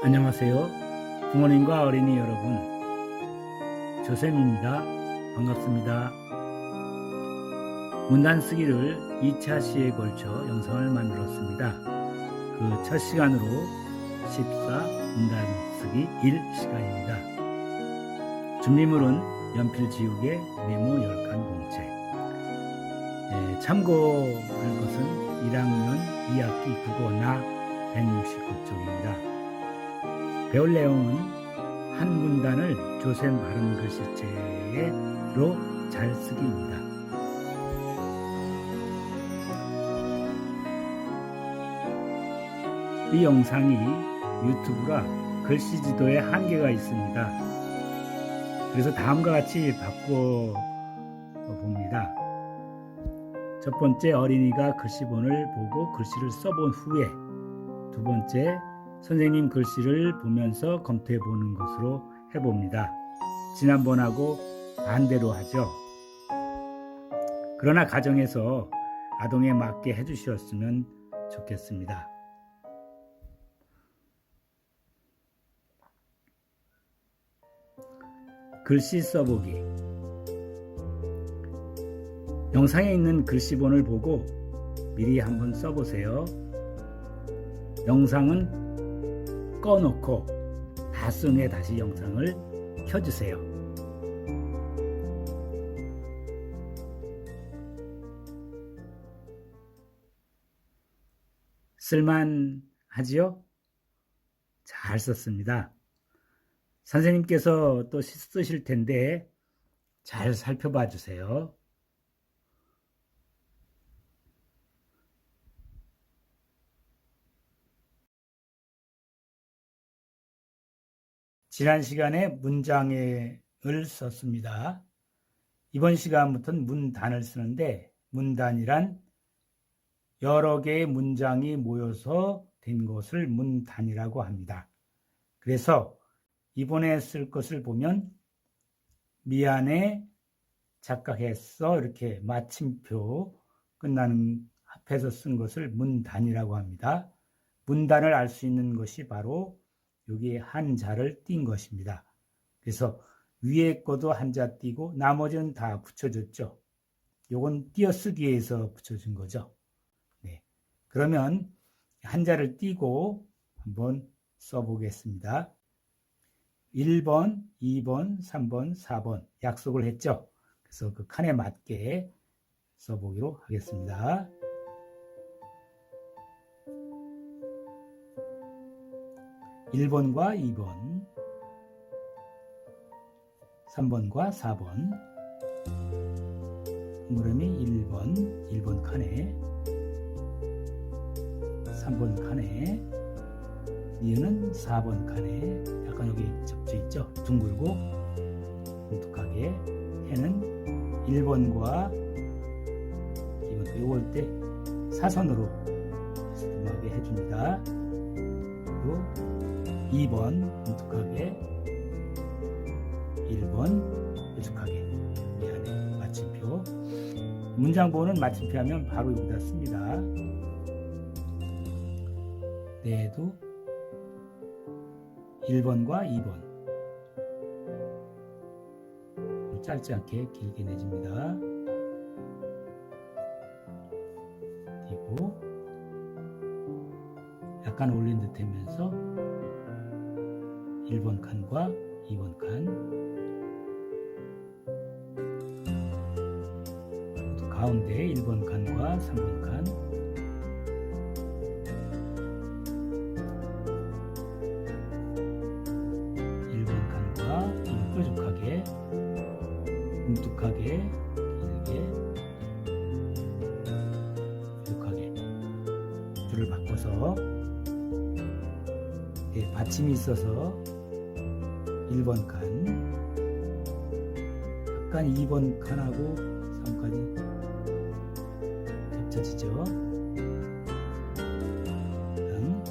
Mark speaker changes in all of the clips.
Speaker 1: 안녕하세요. 부모님과 어린이 여러분. 조쌤입니다. 반갑습니다. 문단 쓰기를 2차 시에 걸쳐 영상을 만들었습니다. 그 첫 시간으로 14 문단 쓰기 1 시간입니다. 준비물은 연필 지우개, 메모 10칸 공책. 예, 참고할 것은 1학년 2학기 국어 나 169쪽입니다. 배울 내용은 한 문단을 조셈 바른 글씨체로 잘 쓰기입니다. 이 영상이 유튜브라 글씨 지도에 한계가 있습니다. 그래서 다음과 같이 바꿔 봅니다. 첫 번째 어린이가 글씨본을 보고 글씨를 써본 후에 두 번째 선생님 글씨를 보면서 검토해 보는 것으로 해봅니다. 지난번하고 반대로 하죠. 그러나 가정에서 아동에 맞게 해주셨으면 좋겠습니다. 글씨 써보기. 영상에 있는 글씨본을 보고 미리 한번 써보세요. 영상은 꺼놓고 다쓴 다시 영상을 켜주세요. 쓸만하지요? 잘 썼습니다. 선생님께서 또 쓰실 텐데 잘 살펴봐 주세요. 지난 시간에 문장을 썼습니다. 이번 시간부터는 문단을 쓰는데 문단이란 여러 개의 문장이 모여서 된 것을 문단이라고 합니다. 그래서 이번에 쓸 것을 보면 미안해 작가했어 이렇게 마침표 끝나는 앞에서 쓴 것을 문단이라고 합니다. 문단을 알 수 있는 것이 바로 여기에 한자를 띈 것입니다. 그래서 위에 거도 한자 띄고 나머지는 다 붙여줬죠. 요건 띄어쓰기 위해서 붙여준 거죠. 네. 그러면 한자를 띄고 한번 써보겠습니다. 1번, 2번, 3번, 4번 약속을 했죠. 그래서 그 칸에 맞게 써보기로 하겠습니다. 1번과 2번, 3번과 4번, 동그라미 1번, 1번 칸에, 3번 칸에, 니은은 4번 칸에, 약간 여기 접져 있죠? 둥글고, 뭉툭하게, 해는 1번과 2번, 요걸 때 사선으로 스듬하게 해줍니다. 그리고 2번 뭉툭하게 1번 뾰족하게. 미안해. 마침표. 문장보는 마침표 하면 바로 여기다 씁니다. 내도 1번과 2번. 짧지 않게 길게 내줍니다. 그리고 약간 올린 듯 하면서 1번 칸과 2번 칸. 가운데 1번 칸과 3번 칸. 칸과 뾰족하게 뭉툭하게 길게 뾰족하게 줄을 바꿔서 네, 받침이 있어서 1번 칸 약간 2번 칸하고 3칸이 겹쳐지죠. 다음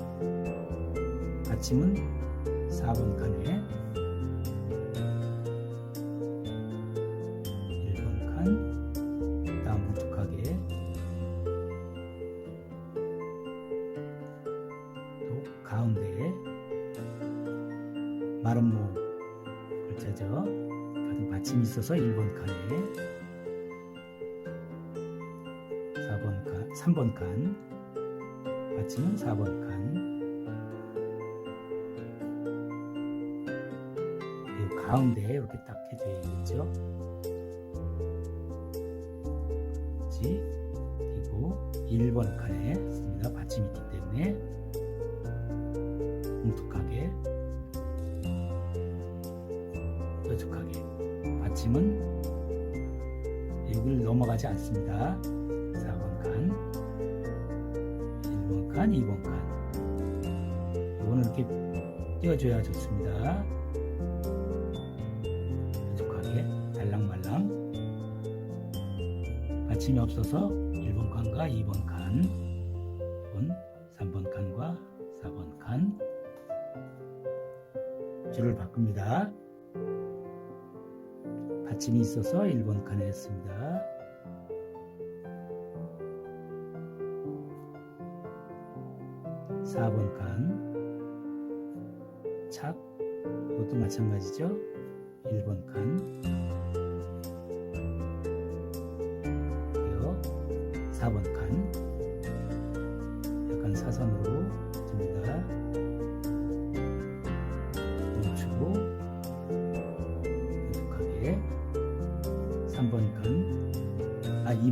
Speaker 1: 아침은 4번 칸에 받침이 있어서 1번 칸에 4번 칸, 3번 칸 받침은 4번 칸 그리고 가운데 이렇게 딱 해줘야겠죠. 그리고 1번 칸에 씁니다. 받침이 있기 때문에 뭉툭하게 뾰족하게 받침은 여기를 넘어가지 않습니다. 4번 칸, 1번 칸, 2번 칸. 이거는 이렇게 띄워줘야 좋습니다. 뾰족하게 달랑말랑 받침이 없어서 1번 칸과 2번 칸, 이건 3번 칸과 4번 칸 줄을 바꿉니다. 받침이 있어서 1번 칸에 했습니다. 사번 칸, 착, 이것도 마찬가지죠. 1번 칸,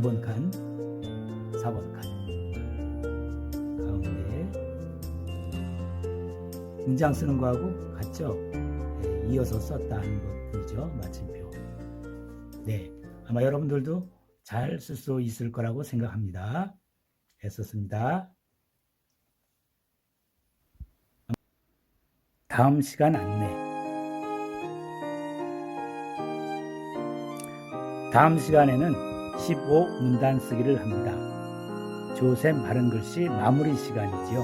Speaker 1: 5번 칸, 4번 칸. 가운데. 문장 쓰는 거하고 같죠? 네, 이어서 썼다 하는 것이죠. 마침표. 네. 아마 여러분들도 잘 쓸 수 있을 거라고 생각합니다. 했었습니다. 다음 시간 안내. 다음 시간에는 15 문단 쓰기를 합니다. 조셈 바른 글씨 마무리 시간이지요.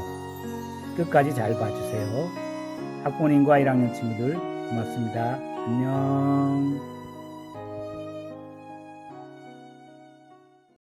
Speaker 1: 끝까지 잘 봐주세요. 학부모님과 1학년 친구들 고맙습니다. 안녕.